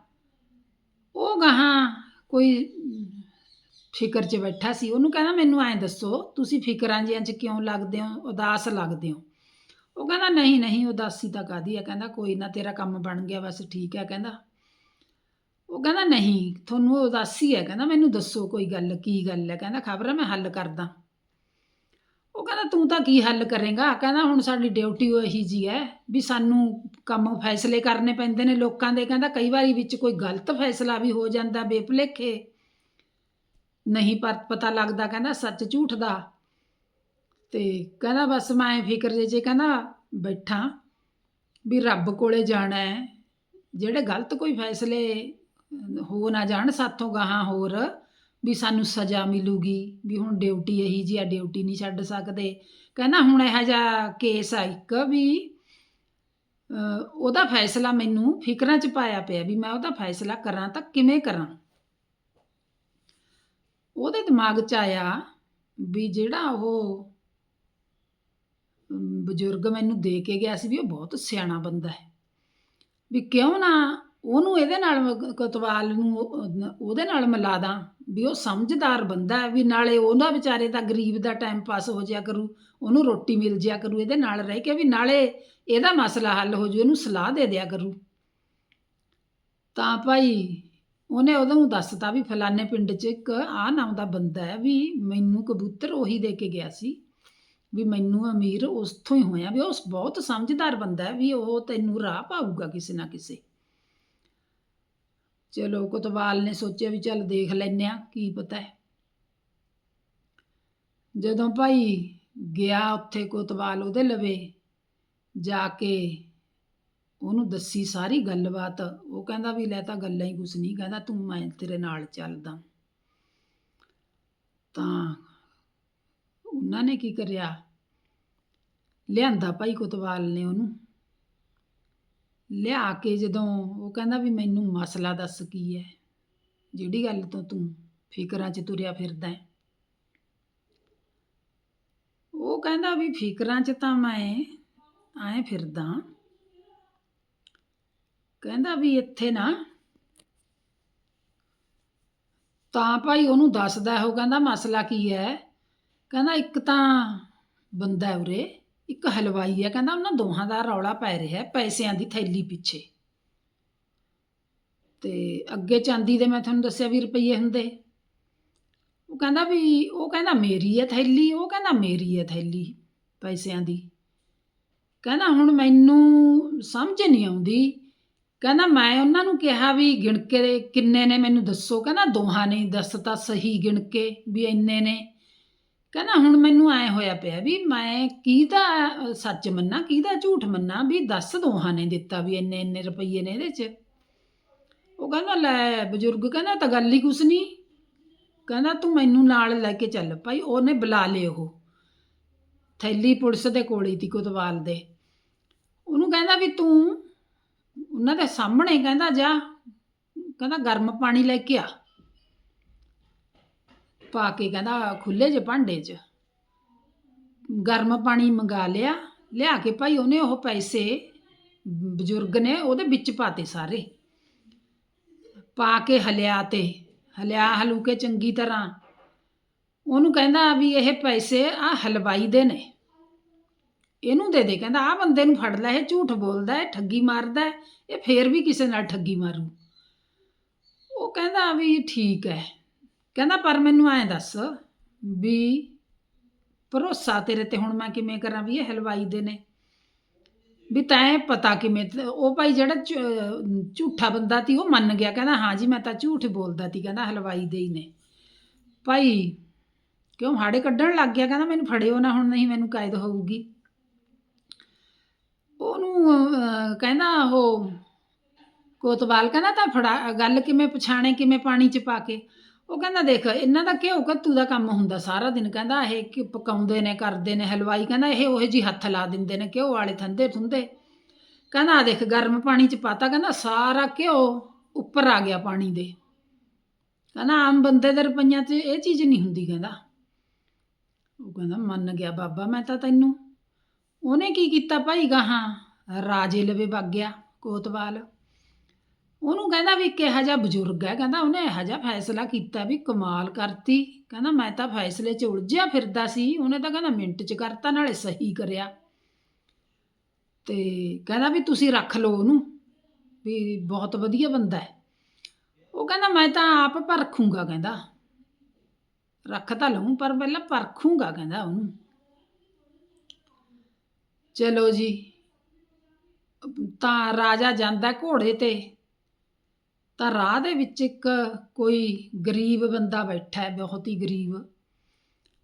ਉਹ ਗਾਹਾਂ ਕੋਈ ਫਿਕਰ 'ਚ ਬੈਠਾ ਸੀ। ਉਹਨੂੰ ਕਹਿੰਦਾ, ਮੈਨੂੰ ਐਂ ਦੱਸੋ, ਤੁਸੀਂ ਫਿਕਰਾਂ ਜਿਹੀਆਂ 'ਚ ਕਿਉਂ ਲੱਗਦੇ ਹੋ? ਉਦਾਸ ਲੱਗਦੇ ਹੋ? ਉਹ ਕਹਿੰਦਾ, ਨਹੀਂ ਨਹੀਂ, ਉਦਾਸੀ ਤਾਂ ਕਾਦੀ ਹੈ ਕਹਿੰਦਾ, ਕੋਈ ਨਾ, ਤੇਰਾ ਕੰਮ ਬਣ ਗਿਆ, ਬਸ ਠੀਕ ਹੈ ਕਹਿੰਦਾ। ਉਹ ਕਹਿੰਦਾ, ਨਹੀਂ, ਤੁਹਾਨੂੰ ਉਦਾਸੀ ਹੈ। ਕਹਿੰਦਾ, ਮੈਨੂੰ ਦੱਸੋ ਕੋਈ ਗੱਲ, ਕੀ ਗੱਲ ਹੈ? ਕਹਿੰਦਾ, ਖਬਰ ਹੈ ਮੈਂ ਹੱਲ ਕਰਦਾ। ਉਹ ਕਹਿੰਦਾ, ਤੂੰ ਤਾਂ ਕੀ ਹੱਲ ਕਰੇਗਾ? ਕਹਿੰਦਾ, ਹੁਣ ਸਾਡੀ ਡਿਊਟੀ ਉਹ ਇਹੀ ਜੀ ਹੈ ਵੀ ਸਾਨੂੰ ਕੰਮ ਫੈਸਲੇ ਕਰਨੇ ਪੈਂਦੇ ਨੇ ਲੋਕਾਂ ਦੇ। ਕਹਿੰਦਾ, ਕਈ ਵਾਰੀ ਵਿੱਚ ਕੋਈ ਗਲਤ ਫੈਸਲਾ ਵੀ ਹੋ ਜਾਂਦਾ ਬੇਭੁਲੇਖੇ। ਨਹੀਂ ਪਰ ਪਤਾ ਲੱਗਦਾ ਕਹਿੰਦਾ ਸੱਚ ਝੂਠ ਦਾ। ਤੇ ਕਹਿੰਦਾ ਬਸ ਮੈਂ ਫਿਕਰ ਜੇ ਜੇ ਕਹਿੰਦਾ ਬੈਠਾ ਵੀ ਰੱਬ ਕੋਲੇ ਜਾਣਾ ਹੈ, ਜਿਹੜੇ ਗਲਤ ਕੋਈ ਫੈਸਲੇ ਹੋ ਨਾ ਜਾਣ ਸਾਥੋਂ ਗਾਹਾਂ ਹੋਰ ਵੀ ਸਾਨੂੰ ਸਜ਼ਾ ਮਿਲੂਗੀ, ਵੀ ਹੁਣ ਡਿਊਟੀ ਇਹੀ ਜੀ ਆ, ਡਿਊਟੀ ਨਹੀਂ ਛੱਡ ਸਕਦੇ। ਕਹਿੰਦਾ ਹੁਣ ਇਹੋ ਜਿਹਾ ਕੇਸ ਆ ਇੱਕ ਵੀ ਉਹਦਾ ਫੈਸਲਾ ਮੈਨੂੰ ਫਿਕਰਾਂ 'ਚ ਪਾਇਆ ਪਿਆ ਵੀ ਮੈਂ ਉਹਦਾ ਫੈਸਲਾ ਕਰਾਂ ਤਾਂ ਕਿਵੇਂ ਕਰਾਂ। ਉਹਦੇ ਦਿਮਾਗ 'ਚ ਆਇਆ ਵੀ ਜਿਹੜਾ ਉਹ ਬਜ਼ੁਰਗ ਮੈਨੂੰ ਦੇ ਕੇ ਗਿਆ ਸੀ ਵੀ ਉਹ ਬਹੁਤ ਸਿਆਣਾ ਬੰਦਾ ਹੈ। ਵੀ ਕਿਉਂ ਨਾ ਉਹਨੂੰ ਇਹਦੇ ਨਾਲ ਕਤਵਾਲ ਨੂੰ ਉਹਦੇ ਨਾਲ ਮਿਲਾ ਦਾਂ ਵੀ ਉਹ ਸਮਝਦਾਰ ਬੰਦਾ ਹੈ ਵੀ ਨਾਲੇ ਉਹਦਾ ਵਿਚਾਰੇ ਦਾ ਗਰੀਬ ਦਾ ਟਾਈਮ ਪਾਸ ਹੋ ਜਾਇਆ ਕਰੂ, ਉਹਨੂੰ ਰੋਟੀ ਮਿਲ ਜਾਇਆ ਕਰੂ, ਇਹਦੇ ਨਾਲ ਰਹਿ ਕੇ ਵੀ ਨਾਲੇ ਇਹਦਾ ਮਸਲਾ ਹੱਲ ਹੋ ਜੂ, ਇਹਨੂੰ ਸਲਾਹ ਦੇ ਦਿਆ ਕਰੂ। ਤਾਂ ਭਾਈ ਉਹਨੇ ਉਹਨੂੰ ਦੱਸਤਾ ਵੀ ਫਲਾਣੇ ਪਿੰਡ 'ਚ ਇੱਕ ਆਹ ਨਾਮ ਦਾ ਬੰਦਾ ਹੈ ਵੀ ਮੈਨੂੰ ਕਬੂਤਰ ਉਹੀ ਦੇ ਕੇ ਗਿਆ ਸੀ ਵੀ ਮੈਨੂੰ ਅਮੀਰ ਉਸ ਤੋਂ ਹੀ ਹੋਇਆ ਵੀ ਉਹ ਬਹੁਤ ਸਮਝਦਾਰ ਬੰਦਾ ਹੈ ਵੀ ਉਹ ਤੈਨੂੰ ਰਾਹ ਪਾਊਗਾ ਕਿਸੇ ਨਾ ਕਿਸੇ। ਚਲੋ ਕੋਤਵਾਲ ਨੇ ਸੋਚਿਆ ਵੀ ਚੱਲ ਦੇਖ ਲੈਨੇ ਆ ਕੀ ਪਤਾ ਹੈ। ਜਦੋਂ ਭਾਈ ਗਿਆ ਉੱਥੇ ਕੋਤਵਾਲ ਉਹਦੇ ਲਵੇ ਜਾ ਕੇ ਉਹਨੂੰ ਦੱਸੀ ਸਾਰੀ ਗੱਲਬਾਤ। ਉਹ ਕਹਿੰਦਾ ਵੀ ਲੈ ਤਾਂ ਗੱਲਾਂ ਹੀ ਕੁਛ ਨਹੀਂ, ਕਹਿੰਦਾ ਤੂੰ ਮੈਂ ਤੇਰੇ ਨਾਲ ਚੱਲਦਾ। ਤਾਂ ਉਹਨਾਂ ਨੇ ਕੀ ਕਰਿਆ? ਲਿਆਂਦਾ ਭਾਈ ਕੋਤਵਾਲ ਨੇ ਉਹਨੂੰ। ਲਿਆ ਕੇ ਜਦੋਂ ਉਹ ਕਹਿੰਦਾ ਵੀ ਮੈਨੂੰ ਮਸਲਾ ਦੱਸ ਕੀ ਹੈ ਜਿਹੜੀ ਗੱਲ ਤੋਂ ਤੂੰ ਫਿਕਰਾਂ 'ਚ ਤੁਰਿਆ ਫਿਰਦਾ ਹੈ ਉਹ ਕਹਿੰਦਾ ਵੀ ਫਿਕਰਾਂ 'ਚ ਤਾਂ ਮੈਂ ਐਂ ਫਿਰਦਾ। ਕਹਿੰਦਾ ਵੀ ਇੱਥੇ ਨਾ ਤਾਂ ਭਾਈ ਉਹਨੂੰ ਦੱਸਦਾ ਉਹ ਕਹਿੰਦਾ ਮਸਲਾ ਕੀ ਹੈ? ਕਹਿੰਦਾ ਇੱਕ ਤਾਂ ਬੰਦਾ ਉਰੇ, ਇੱਕ ਹਲਵਾਈ ਹੈ, ਕਹਿੰਦਾ ਉਹਨਾਂ ਦੋਹਾਂ ਦਾ ਰੌਲਾ ਪੈ ਰਿਹਾ ਪੈਸਿਆਂ ਦੀ ਥੈਲੀ ਪਿੱਛੇ। ਤੇ ਅੱਗੇ ਚਾਂਦੀ ਦੇ ਮੈਂ ਤੁਹਾਨੂੰ ਦੱਸਿਆ ਵੀ ਰੁਪਈਏ ਹੁੰਦੇ। ਉਹ ਕਹਿੰਦਾ ਵੀ, ਉਹ ਕਹਿੰਦਾ ਮੇਰੀ ਹੈ ਥੈਲੀ, ਉਹ ਕਹਿੰਦਾ ਮੇਰੀ ਹੈ ਥੈਲੀ ਪੈਸਿਆਂ ਦੀ। ਕਹਿੰਦਾ ਹੁਣ ਮੈਨੂੰ ਸਮਝ ਨਹੀਂ ਆਉਂਦੀ ਕਹਿੰਦਾ ਮੈਂ ਉਹਨਾਂ ਨੂੰ ਕਿਹਾ ਵੀ ਗਿਣ ਕੇ ਕਿੰਨੇ ਨੇ ਮੈਨੂੰ ਦੱਸੋ। ਕਹਿੰਦਾ ਦੋਹਾਂ ਨੇ ਦੱਸਤਾ ਸਹੀ ਗਿਣ ਕੇ ਵੀ ਇੰਨੇ ਨੇ। ਕਹਿੰਦਾ ਹੁਣ ਮੈਨੂੰ ਐ ਹੋਇਆ ਪਿਆ ਵੀ ਮੈਂ ਕਿਹਦਾ ਸੱਚ ਮੰਨਾਂ, ਕਿਹਦਾ ਝੂਠ ਮੰਨਾਂ ਵੀ ਦੱਸ ਦੋਹਾਂ ਨੇ ਦਿੱਤਾ ਵੀ ਇੰਨੇ ਇੰਨੇ ਰੁਪਈਏ ਨੇ ਇਹਦੇ 'ਚ। ਉਹ ਕਹਿੰਦਾ ਲੈ ਬਜ਼ੁਰਗ, ਕਹਿੰਦਾ ਤਾਂ ਗੱਲ ਹੀ ਕੁਛ ਨਹੀਂ। ਕਹਿੰਦਾ ਤੂੰ ਮੈਨੂੰ ਨਾਲ ਲੈ ਕੇ ਚੱਲ ਭਾਈ, ਉਹਨੇ ਬੁਲਾ ਲਏ ਉਹ। ਥੈਲੀ ਪੁਲਿਸ ਦੇ ਕੋਲ ਹੀ ਤੀ ਕੋਤਵਾਲ ਦੇ। ਉਹਨੂੰ ਕਹਿੰਦਾ ਵੀ ਤੂੰ ਉਹਨਾਂ ਦੇ ਸਾਹਮਣੇ ਕਹਿੰਦਾ, ਜਾ। ਕਹਿੰਦਾ, ਗਰਮ ਪਾਣੀ ਲੈ ਕੇ ਆ। ਪਾ ਕੇ ਕਹਿੰਦਾ ਖੁੱਲੇ ਜੇ ਭਾਂਡੇ 'ਚ। ਗਰਮ ਪਾਣੀ ਮੰਗਾ ਲਿਆ। ਲਿਆ ਕੇ ਭਾਈ ਉਹਨੇ ਉਹ ਪੈਸੇ ਬਜ਼ੁਰਗ ਨੇ ਉਹਦੇ ਵਿੱਚ ਪਾਤੇ ਸਾਰੇ। ਪਾ ਕੇ ਹਲਿਆ ਤੇ, ਹਲਿਆ ਹਲੂ ਕੇ ਚੰਗੀ ਤਰ੍ਹਾਂ। ਉਹਨੂੰ ਕਹਿੰਦਾ ਵੀ ਇਹ ਪੈਸੇ ਆ ਹਲਵਾਈ ਦੇ ਨੇ। ਇਹਨੂੰ ਦੇ ਦੇ ਕਹਿੰਦਾ ਆ ਬੰਦੇ ਨੂੰ ਫੜ ਲੈ ਇਹ ਝੂਠ ਬੋਲਦਾ ਹੈ ਠੱਗੀ ਮਾਰਦਾ ਹੈ, ਇਹ ਫੇਰ ਵੀ ਕਿਸੇ ਨਾਲ ਠੱਗੀ ਮਾਰੂ। ਉਹ ਕਹਿੰਦਾ ਵੀ ਠੀਕ ਹੈ। ਕਹਿੰਦਾ ਪਰ ਮੈਨੂੰ ਐਂ ਦੱਸ ਵੀ ਭਰੋਸਾ ਤੇਰੇ ਤੇ ਹੁਣ ਮੈਂ ਕਿਵੇਂ ਕਰਾਂ ਵੀ ਇਹ ਹਲਵਾਈ ਦੇ ਨੇ? ਵੀ ਤੈਂ ਪਤਾ ਕਿਵੇਂ ਉਹ ਭਾਈ ਜਿਹੜਾ ਝ- ਝੂਠਾ ਬੰਦਾ ਸੀ ਉਹ ਮੰਨ ਗਿਆ। ਕਹਿੰਦਾ ਹਾਂ ਜੀ ਮੈਂ ਤਾਂ ਝੂਠ ਬੋਲਦਾ ਸੀ ਕਹਿੰਦਾ ਹਲਵਾਈ ਦੇ ਹੀ ਨੇ। ਭਾਈ ਕਿਉਂ ਹਾੜੇ ਕੱਢਣ ਲੱਗ ਗਿਆ? ਕਹਿੰਦਾ ਮੈਨੂੰ ਫੜਿਓ ਨਾ ਹੁਣ ਨਹੀਂ ਮੈਨੂੰ ਕਾਇਦ ਹੋਊਗੀ। ਉਹਨੂੰ ਕਹਿੰਦਾ ਉਹ ਕੋਤਵਾਲ ਕਹਿੰਦਾ ਤਾਂ ਫੜਾ, ਗੱਲ ਕਿਵੇਂ ਪਛਾਣੇ, ਕਿਵੇਂ ਪਾਣੀ ਚ ਪਾ ਕੇ। ਉਹ ਕਹਿੰਦਾ ਦੇਖ, ਇਹਨਾਂ ਦਾ ਘਿਓ ਕੱਤੂ ਦਾ ਕੰਮ ਹੁੰਦਾ ਸਾਰਾ ਦਿਨ। ਕਹਿੰਦਾ ਇਹ ਕਿ ਪਕਾਉਂਦੇ ਨੇ, ਕਰਦੇ ਨੇ, ਹਲਵਾਈ ਕਹਿੰਦਾ ਇਹ ਉਹੇ ਜੀ ਹੱਥ ਲਾ ਦਿੰਦੇ ਨੇ ਘਿਓ ਵਾਲੇ ਥੰਦੇ ਥੁੰਦੇ। ਕਹਿੰਦਾ ਆ ਦੇਖ, ਗਰਮ ਪਾਣੀ ਚ ਪਾਤਾ, ਕਹਿੰਦਾ ਸਾਰਾ ਘਿਓ ਉੱਪਰ ਆ ਗਿਆ ਪਾਣੀ ਦੇ। ਕਹਿੰਦਾ ਆਮ ਬੰਦੇ ਦੇ ਰੁਪਈਆਂ 'ਚ ਇਹ ਚੀਜ਼ ਨਹੀਂ ਹੁੰਦੀ, ਕਹਿੰਦਾ। ਉਹ ਕਹਿੰਦਾ ਮੰਨ ਗਿਆ ਬਾਬਾ ਮੈਂ ਤਾਂ ਤੈਨੂੰ। ਉਹਨੇ ਕੀ ਕੀਤਾ ਭਾਈ ਗਾਹਾਂ? ਰਾਜੇ ਲਵੇ ਵਗ ਗਿਆ ਕੋਤਵਾਲ। ਉਹਨੂੰ ਕਹਿੰਦਾ ਵੀ ਕਿਹਾ ਜਿਹਾ ਬਜ਼ੁਰਗ ਹੈ, ਕਹਿੰਦਾ ਉਹਨੇ ਇਹੋ ਜਿਹਾ ਫੈਸਲਾ ਕੀਤਾ ਵੀ ਕਮਾਲ ਕਰਤੀ। ਕਹਿੰਦਾ ਮੈਂ ਤਾਂ ਫੈਸਲੇ 'ਚ ਉਲਝਿਆ ਫਿਰਦਾ ਸੀ, ਉਹਨੇ ਤਾਂ ਕਹਿੰਦਾ ਮਿੰਟ 'ਚ ਕਰਤਾ, ਨਾਲੇ ਸਹੀ ਕਰਿਆ। ਤੇ ਕਹਿੰਦਾ ਵੀ ਤੁਸੀਂ ਰੱਖ ਲਓ ਉਹਨੂੰ, ਵੀ ਬਹੁਤ ਵਧੀਆ ਬੰਦਾ ਹੈ। ਉਹ ਕਹਿੰਦਾ ਮੈਂ ਤਾਂ ਆਪ ਪਰਖੂੰਗਾ, ਕਹਿੰਦਾ। ਰੱਖ ਤਾਂ ਲਊਂ, ਪਰ ਪਹਿਲਾਂ ਪਰਖੂੰਗਾ, ਕਹਿੰਦਾ ਉਹਨੂੰ। ਚਲੋ ਜੀ ਤਾਂ ਰਾਜਾ ਜਾਂਦਾ ਘੋੜੇ ਤੇ। ਤਾਂ ਰਾਹ ਦੇ ਵਿੱਚ ਇੱਕ ਕੋਈ ਗਰੀਬ ਬੰਦਾ ਬੈਠਾ ਹੈ, ਬਹੁਤ ਹੀ ਗਰੀਬ।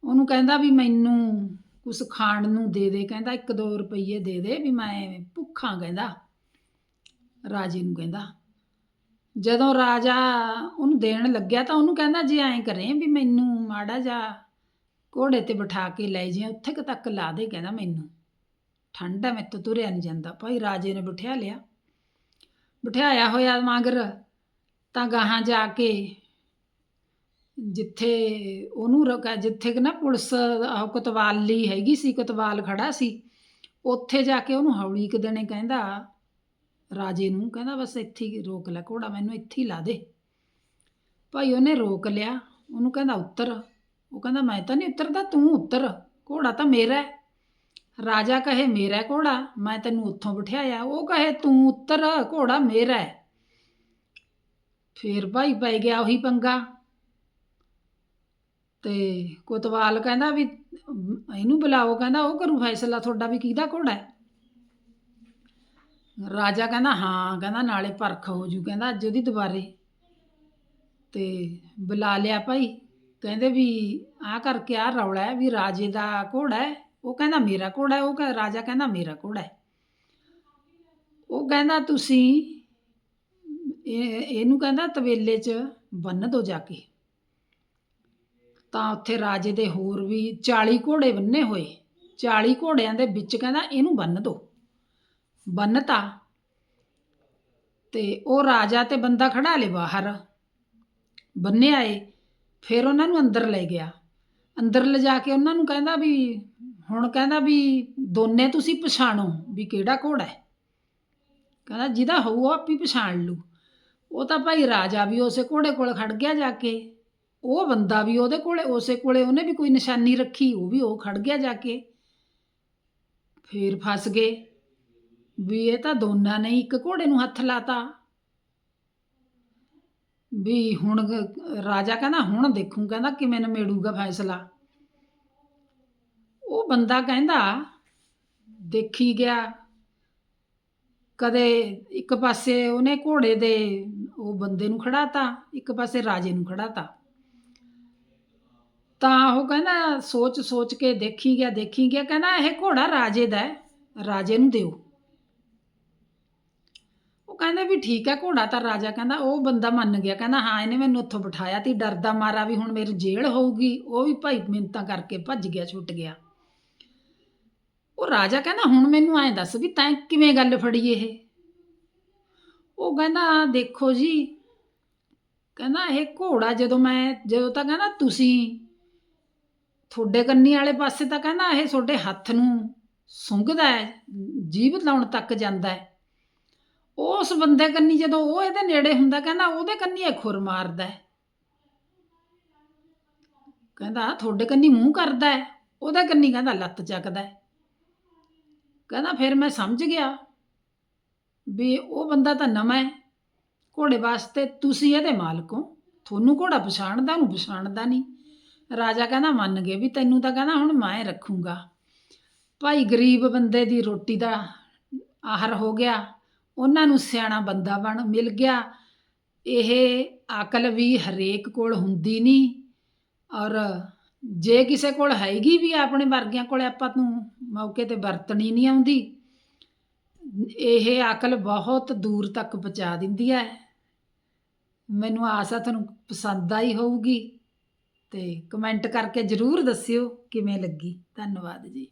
ਉਹਨੂੰ ਕਹਿੰਦਾ ਵੀ ਮੈਨੂੰ ਕੁਛ ਖਾਣ ਨੂੰ ਦੇ ਦੇ। ਕਹਿੰਦਾ 1-2 ਰੁਪਏ ਦੇ ਦੇ ਵੀ ਮੈਂ ਭੁੱਖਾ, ਕਹਿੰਦਾ। ਰਾਜੇ ਨੂੰ ਕਹਿੰਦਾ। ਜਦੋਂ ਰਾਜਾ ਉਹਨੂੰ ਦੇਣ ਲੱਗਿਆ ਤਾਂ ਉਹਨੂੰ ਕਹਿੰਦਾ, ਜੇ ਐਂ ਕਰੇ ਵੀ ਮੈਨੂੰ ਮਾੜਾ ਜਾ ਘੋੜੇ ਤੇ ਬਿਠਾ ਕੇ ਲੈ ਜੇ ਉੱਥੇ ਕੁ ਤੱਕ ਲਾ ਦੇ, ਕਹਿੰਦਾ ਮੈਨੂੰ। ਠੰਡ ਹੈ ਤੋਂ ਤੁਰਿਆ ਨਹੀਂ ਜਾਂਦਾ। ਭਾਈ ਰਾਜੇ ਨੇ ਬਿਠਾ ਲਿਆ। ਬਿਠਾਇਆ ਹੋਇਆ ਮਗਰ, ਤਾਂ ਗਾਹਾਂ ਜਾ ਕੇ ਜਿੱਥੇ ਉਹਨੂੰ ਰਕਾ ਜਿੱਥੇ ਕਿ ਨਾ ਪੁਲਿਸ, ਆਹ ਹੈਗੀ ਸੀ, ਕੋਤਵਾਲ ਖੜਾ ਸੀ, ਉੱਥੇ ਜਾ ਕੇ ਉਹਨੂੰ ਹੌਲੀ ਇੱਕ ਦਿਨੇ ਕਹਿੰਦਾ, ਰਾਜੇ ਨੂੰ ਕਹਿੰਦਾ, ਬਸ ਇੱਥੇ ਹੀ ਰੋਕ ਲੈ ਘੋੜਾ, ਮੈਨੂੰ ਇੱਥੇ ਹੀ ਲਾ ਦੇ। ਭਾਈ ਉਹਨੇ ਰੋਕ ਲਿਆ, ਉਹਨੂੰ ਕਹਿੰਦਾ, ਉੱਤਰ। ਉਹ ਕਹਿੰਦਾ, ਮੈਂ ਤਾਂ ਨਹੀਂ ਉੱਤਰਦਾ, ਤੂੰ ਉੱਤਰ। ਘੋੜਾ ਤਾਂ ਮੇਰਾ ਹੈ। ਰਾਜਾ ਕਹੇ, ਮੇਰਾ ਘੋੜਾ, ਮੈਂ ਤੈਨੂੰ ਉੱਥੋਂ ਬਿਠਾਇਆ। ਉਹ ਕਹੇ, ਤੂੰ ਉੱਤਰ, ਘੋੜਾ ਮੇਰਾ ਹੈ। ਫੇਰ ਭਾਈ ਪੈ ਗਿਆ ਉਹੀ ਪੰਗਾ। ਤੇ ਕੋਤਵਾਲ ਕਹਿੰਦਾ ਵੀ, ਇਹਨੂੰ ਬੁਲਾਓ, ਕਹਿੰਦਾ ਉਹ ਕਰੂ ਫੈਸਲਾ ਤੁਹਾਡਾ ਵੀ ਕਿਹਦਾ ਘੋੜਾ ਹੈ? ਰਾਜਾ ਕਹਿੰਦਾ, ਹਾਂ, ਕਹਿੰਦਾ, ਨਾਲੇ ਪਰਖ ਹੋ ਜੂ, ਕਹਿੰਦਾ, ਅੱਜ ਉਹਦੀ ਦੁਬਾਰੇ। ਤੇ ਬੁਲਾ ਲਿਆ ਭਾਈ। ਕਹਿੰਦੇ ਵੀ ਆ ਕਰਕੇ ਆ ਰੌਲਾ ਵੀ ਰਾਜੇ ਦਾ ਘੋੜਾ ਹੈ। ਉਹ ਕਹਿੰਦਾ, ਮੇਰਾ ਘੋੜਾ ਹੈ। ਉਹ ਕਹ, ਰਾਜਾ ਕਹਿੰਦਾ, ਮੇਰਾ ਘੋੜਾ ਹੈ। ਉਹ ਕਹਿੰਦਾ, ਤੁਸੀਂ ਇਹ, ਇਹਨੂੰ ਕਹਿੰਦਾ, ਤਵੇਲੇ 'ਚ ਬੰਨ ਦੋ ਜਾ ਕੇ। ਤਾਂ ਉੱਥੇ ਰਾਜੇ ਦੇ ਹੋਰ ਵੀ 40 ਘੋੜੇ ਬੰਨੇ ਹੋਏ। 40 ਘੋੜਿਆਂ ਦੇ ਵਿੱਚ ਕਹਿੰਦਾ, ਇਹਨੂੰ ਬੰਨ ਦੋ। ਬੰਨਤਾ ਤੇ ਉਹ ਰਾਜਾ ਤੇ ਬੰਦਾ ਖੜਾ ਲੇ ਬਾਹਰ। ਬੰਨਿਆ ਏ। ਫਿਰ ਉਹਨਾਂ ਨੂੰ ਅੰਦਰ ਲੈ ਗਿਆ। ਅੰਦਰ ਲਿਜਾ ਕੇ ਉਹਨਾਂ ਨੂੰ ਕਹਿੰਦਾ ਵੀ ਹੁਣ ਕਹਿੰਦਾ ਵੀ ਦੋਨੇ ਤੁਸੀਂ ਪਛਾਣੋ ਵੀ ਕਿਹੜਾ ਘੋੜਾ ਹੈ। ਕਹਿੰਦਾ ਜਿਹਦਾ ਹੋਊ ਉਹ ਆਪੀ ਪਛਾਣ ਲੂ। ਉਹ ਤਾਂ ਭਾਈ ਰਾਜਾ ਵੀ ਉਸੇ ਘੋੜੇ ਕੋਲ ਖੜ ਗਿਆ ਜਾ ਕੇ। ਉਹ ਬੰਦਾ ਵੀ ਉਹਦੇ ਕੋਲੇ, ਉਸੇ ਕੋਲੇ ਉਹਨੇ ਵੀ ਕੋਈ ਨਿਸ਼ਾਨੀ ਰੱਖੀ, ਉਹ ਵੀ ਉਹ ਖੜ ਗਿਆ ਜਾ ਕੇ। ਫੇਰ ਫਸ ਗਏ। ਵੀ ਇਹ ਤਾਂ ਦੋਨਾਂ ਨੇ ਇੱਕ ਘੋੜੇ ਨੂੰ ਹੱਥ ਲਾਤਾ। ਵੀ ਹੁਣ ਰਾਜਾ ਕਹਿੰਦਾ ਹੁਣ ਦੇਖੂ, ਕਹਿੰਦਾ ਕਿਵੇਂ ਨਿਮੇੜੂਗਾ ਫੈਸਲਾ। ਉਹ ਬੰਦਾ ਕਹਿੰਦਾ ਦੇਖੀ ਗਿਆ। ਕਦੇ ਇੱਕ ਪਾਸੇ ਉਹਨੇ ਘੋੜੇ ਦੇ ਉਹ ਬੰਦੇ ਨੂੰ ਖੜਾਤਾ ਇੱਕ ਪਾਸੇ ਰਾਜੇ ਨੂੰ ਖੜਾਤਾ। ਤਾਂ ਉਹ ਕਹਿੰਦਾ ਸੋਚ ਸੋਚ ਕੇ ਦੇਖੀ ਗਿਆ ਦੇਖੀ ਗਿਆ। ਕਹਿੰਦਾ ਇਹ ਘੋੜਾ ਰਾਜੇ ਦਾ ਹੈ, ਰਾਜੇ ਨੂੰ ਦਿਓ। ਉਹ ਕਹਿੰਦੇ ਵੀ ਠੀਕ ਹੈ ਘੋੜਾ ਤਾਂ ਰਾਜਾ ਕਹਿੰਦਾ ਉਹ ਬੰਦਾ ਮੰਨ ਗਿਆ। ਕਹਿੰਦਾ ਹਾਂ ਇਹਨੇ ਮੈਨੂੰ ਉੱਥੋਂ ਬਿਠਾਇਆ ਤੀ ਡਰਦਾ ਮਾਰਾ ਵੀ ਹੁਣ ਮੇਰੀ ਜੇਲ੍ਹ ਹੋਊਗੀ। ਉਹ ਵੀ ਭਾਈ ਮਿੰਤਾਂ ਕਰਕੇ ਭੱਜ ਗਿਆ ਛੁੱਟ ਗਿਆ। ਉਹ ਰਾਜਾ ਕਹਿੰਦਾ, ਹੁਣ ਮੈਨੂੰ ਐਂ ਦੱਸ ਵੀ ਤੈਂ ਕਿਵੇਂ ਗੱਲ ਫੜੀ ਇਹ? ਉਹ ਕਹਿੰਦਾ ਦੇਖੋ ਜੀ, ਕਹਿੰਦਾ ਇਹ ਘੋੜਾ ਜਦੋਂ ਮੈਂ, ਜਦੋਂ ਤਾਂ ਕਹਿੰਦਾ ਤੁਸੀਂ ਤੁਹਾਡੇ ਕੰਨੀ ਵਾਲੇ ਪਾਸੇ ਤਾਂ ਕਹਿੰਦਾ ਇਹ ਤੁਹਾਡੇ ਹੱਥ ਨੂੰ ਸੁੰਘਦਾ ਹੈ, ਜੀਭ ਲਾਉਣ ਤੱਕ ਜਾਂਦਾ ਹੈ। ਉਸ ਬੰਦੇ ਕੰਨੀ ਜਦੋਂ ਉਹ ਇਹਦੇ ਨੇੜੇ ਹੁੰਦਾ, ਕਹਿੰਦਾ ਉਹਦੇ ਕੰਨੀ ਇਹ ਖੁਰ ਮਾਰਦਾ ਹੈ। ਕਹਿੰਦਾ ਤੁਹਾਡੇ ਕੰਨੀ ਮੂੰਹ ਕਰਦਾ ਹੈ, ਉਹਦੇ ਕੰਨੀ ਕਹਿੰਦਾ ਲੱਤ ਚੱਕਦਾ ਹੈ। ਕਹਿੰਦਾ ਫਿਰ ਮੈਂ ਸਮਝ ਗਿਆ ਵੀ ਉਹ ਬੰਦਾ ਤਾਂ ਨਵਾਂ ਹੈ। ਘੋੜੇ ਵਾਸਤੇ ਤੁਸੀਂ ਇਹਦੇ ਮਾਲਕ ਹੋ। ਤੁਹਾਨੂੰ ਘੋੜਾ ਪਛਾਣਦਾ ਉਹਨੂੰ ਪਛਾਣਦਾ ਨਹੀਂ। ਰਾਜਾ ਕਹਿੰਦਾ ਮੰਨ ਗਏ ਵੀ ਤੈਨੂੰ ਤਾਂ ਕਹਿੰਦਾ ਹੁਣ ਮੈਂ ਰੱਖੂੰਗਾ। ਭਾਈ ਗਰੀਬ ਬੰਦੇ ਦੀ ਰੋਟੀ ਦਾ ਆਹਰ ਹੋ ਗਿਆ। ਉਹਨਾਂ ਨੂੰ ਸਿਆਣਾ ਬੰਦਾ ਬਣ ਮਿਲ ਗਿਆ। ਇਹ ਅਕਲ ਵੀ ਹਰੇਕ ਕੋਲ ਹੁੰਦੀ ਨਹੀਂ। ਔਰ ਜੇ ਕਿਸੇ ਕੋਲ ਹੈਗੀ ਵੀ ਆ, ਆਪਣੇ ਵਰਗਿਆਂ ਕੋਲ ਆਪਾਂ ਨੂੰ ਮੌਕੇ ਤੇ ਵਰਤਣੀ ਨਹੀਂ ਆਉਂਦੀ। ਇਹ ਅਕਲ ਬਹੁਤ ਦੂਰ ਤੱਕ ਪਹੁੰਚਾ ਦਿੰਦੀ ਹੈ। ਮੈਨੂੰ ਆਸ ਆ ਤੁਹਾਨੂੰ ਪਸੰਦ ਆਈ ਹੋਊਗੀ। ਤੇ ਕਮੈਂਟ ਕਰਕੇ ਜਰੂਰ ਦੱਸਿਓ ਕਿਵੇਂ ਲੱਗੀ। ਧੰਨਵਾਦ ਜੀ।